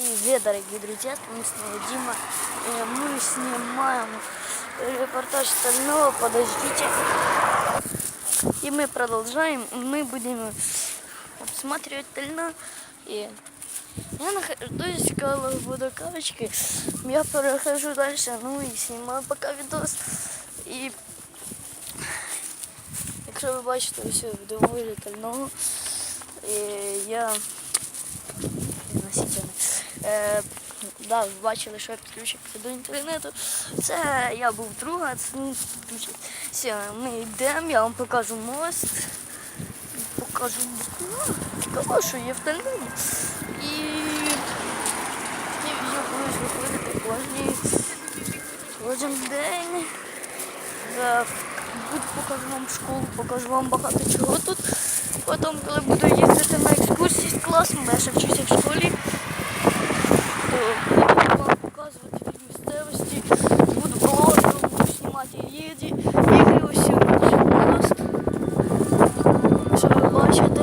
Привет, дорогие друзья, с вами снова Дима. Э, Мы снимаем репортаж стального, подождите. И мы продолжаем, мы будем обсматривать стально. И я нахожусь около водокачки, я прохожу дальше, ну и снимаю пока видос. І якщо ви бачите, все доволі тального. І я носитель. Е, да, бачили, що я підключився до інтернету. Це я був друга, це ну. Все, ми йдемо, я вам покажу мост. Покажу того, що є в Тальнині. І я будуть виходити кожні кожен день. Е, Буду покажу вам школу, покажу вам багато чого тут. Потім, коли буду їздити на екскурсії з класом, я ще вчуся в школі, буду показувати місцевості, буду знімати їді, ігри ось наш. Що ви бачите?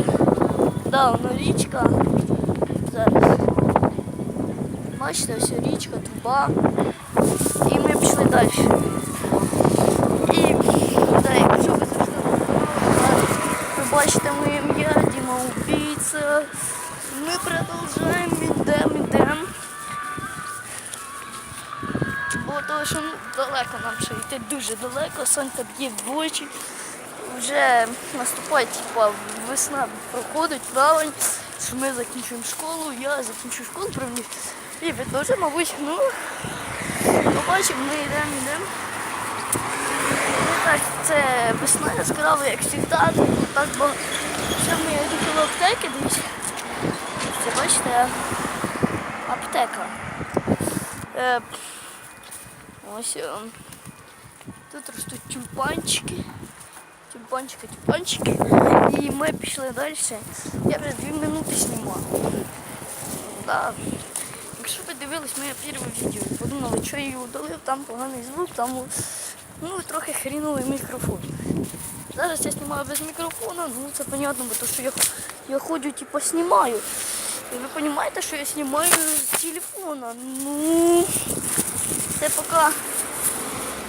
Да, воно річка. Зараз. Бачите, ось річка, труба. І ми пішли далі. І да, якщо ви завжди ви бачите моє ім'я, Діма Убійця. Ми продовжуємо, йдемо, йдемо. Що далеко нам ще йти дуже далеко, сонце б'є в очі. Вже наступає типа, весна проходить, травень, ми закінчуємо школу, я закінчу школу правильно. І ви теж, мабуть, ну, побачимо, ми йдемо, йдемо. Ну так, це весна яскрава, як завжди. Так багато. Ще ми їхали аптеки десь. Це бачите, аптека. Ось е, тут ростуть тюльпанчики. Тюльпанчики, тюльпанчики. І ми пішли далі. Я вже дві минути знімав. Да. Якщо ви дивились моє перше відео, подумали, що я її удалив, там поганий звук, там ну, трохи хріновий мікрофон. Зараз я знімаю без мікрофона, ну це понятно, бо то, що я, я ходжу, типу, знімаю. І ви розумієте, що я знімаю з телефона. Ну, це поки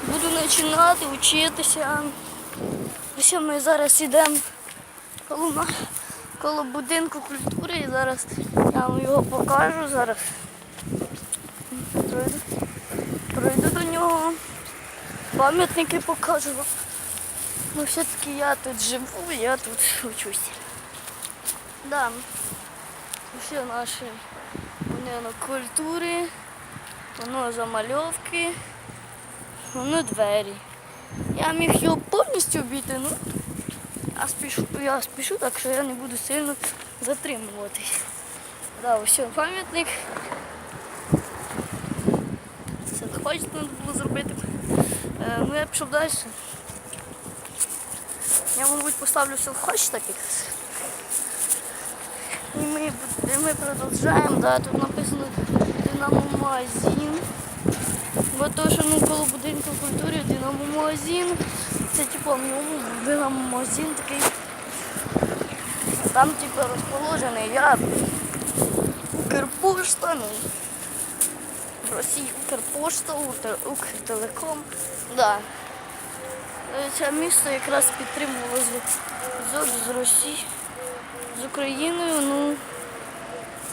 буду починати вчитися. Ось ми зараз йдемо коло, коло будинку культури і зараз я вам його покажу зараз. Пройду, пройду до нього, пам'ятники покажу. Ну все-таки я тут живу, я тут учусь. Да. Все наші будинок культури, воно замальовки, воно двері. Я міг його повністю обійти, ну я спішу, я спішу, так що я не буду сильно затримуватись. Да, ось пам'ятник. Це хочеться треба було зробити. Е, ну я пішов далі. Я, мабуть, поставлю селфхач такий. І ми, ми продовжуємо, да, тут написано Динамо магазин. Бо то, що ну, коло будинку культури Динамо магазин. Це типу ну, Динамо магазин такий. Там типу розположений я Укрпошта, ну, в Росії Укрпошта, Укртелеком. Да. Е, Це місто якраз підтримувало зв'язок з Росією, з Україною. Ну,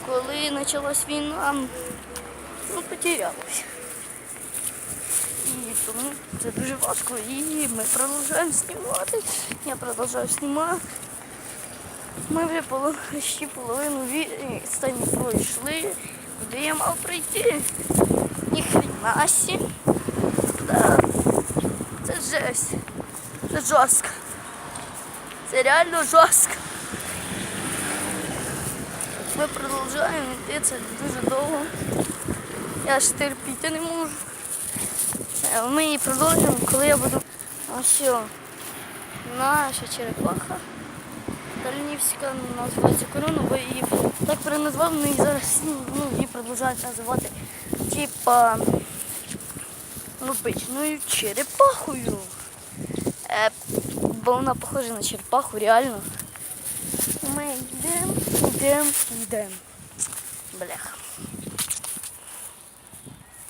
коли почалась війна, ну, потерялось. І тому це дуже важко. І ми продовжуємо знімати. Я продовжую знімати. Ми вже ще половину ві- стані пройшли. Куди я мав прийти? Ніхрена сі. Да. Це жесть. Це жорстко. Це реально жорстко. Ми продовжуємо йти, це дуже довго. Я ж терпіти не можу. Е, Ми її продовжуємо, коли я буду. Ось наша черепаха. Дальнівська називається корона, бо її так переназвав, ну і зараз ну, її продовжують називати типа ну, черепахою. Е, бо вона похожа на черепаху, реально. Ми йдемо, йдемо, йдемо. Бляха.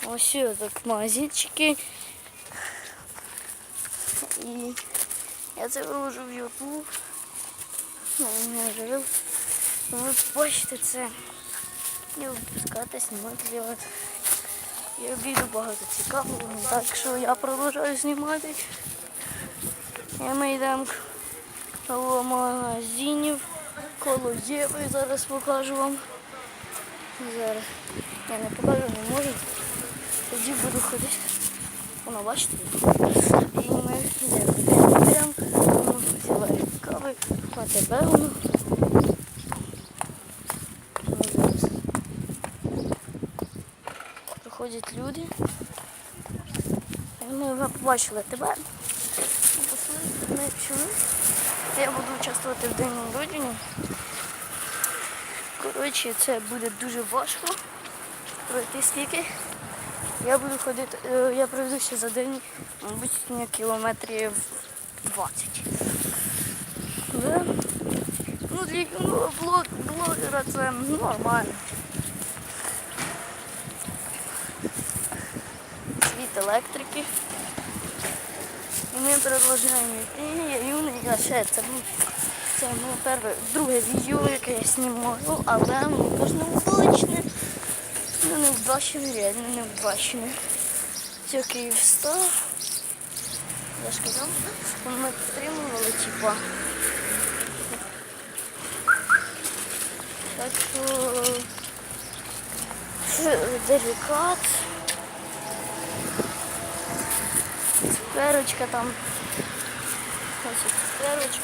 Ось так магазинчики. І я це виложу в YouTube. Ну, жив. Ви бачите це. І випускати, знімати делать. Я обіду багато цікавого, так що я продовжую знімати. І ми йдемо коло магазинів, коло Єви, зараз покажу вам. Зараз. Я не покажу, не можу. Тоді буду ходити. Воно бачите? І ми йдемо. Ну, Взяли кави, воно. Ну. Приходять люди. Ми вже побачили тебе. Ми пішли. Я буду участвувати в день народження. Коротше, це буде дуже важко. Пройти скільки. Я буду ходити, е, я пройду ще за день, мабуть, кілометрів 20. Да? Ну, для юного блог, блогера це нормально. Світ електрики. І ми продовжуємо йти. Юний, я ще це, ну, це моє перше, друге відео, яке я знімаю, але ну, теж неудачне. Ну, невдачне, реально невдачне. Все Київ став. Я ж казав, ми підтримували, типа. Так що делікат. Цукерочка там. Ось цукерочка.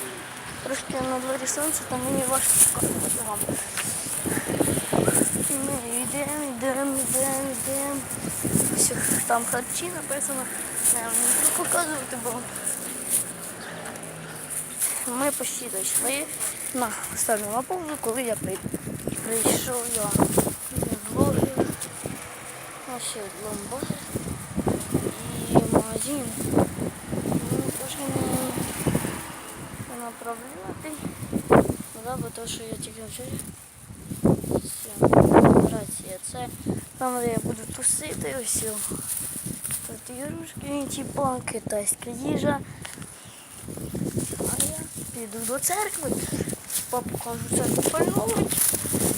Трошки на дворі сонце, там мені важко. Ми йдемо, йдемо, йдемо, йдемо. Все, там харчі написано. Не буду показувати, бо ми почти дійшли. На, на паузу, коли я прийду. Прийшов я. Ось ще ломбар і магазин. Ну, теж не, направляти. Бо то, що я тільки все, рація. Це там, де я буду тусити, ось. Тут ігрушки, типа китайська їжа. А я піду до церкви. Папу кажу, церкву пальнуть.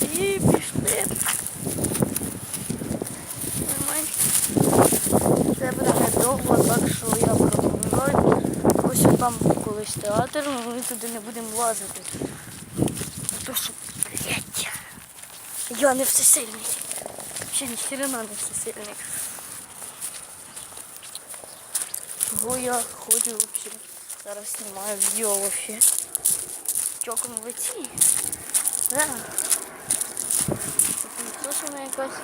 І пішли. Це буде недовго, так що я продовжую. Ось там колись театр, ми туди не будемо лазити. Я не всесильний. Ще ні хрена не всесильний. Чого я ходжу взагалі? Зараз знімаю відео вообще. Чоком в лиці. Да. Підсушена якась.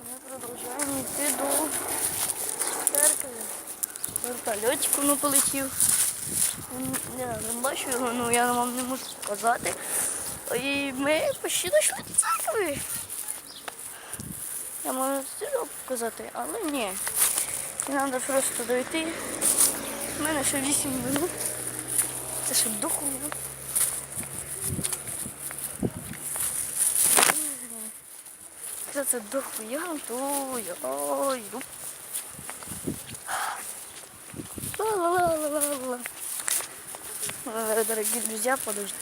Ми продовжуємо йти до церкви. Вертольотик воно полетів. Я не бачу його, ну я вам не можу показати. І ми почти дійшли до церкви. Я можу сюди показати, але ні. Треба просто дойти. У мене ще 8 минут. Це ще духу. Якщо це дохуя, то я йду. Ла-ла-ла-ла-ла-ла. Э, Дорогие друзья, подождите.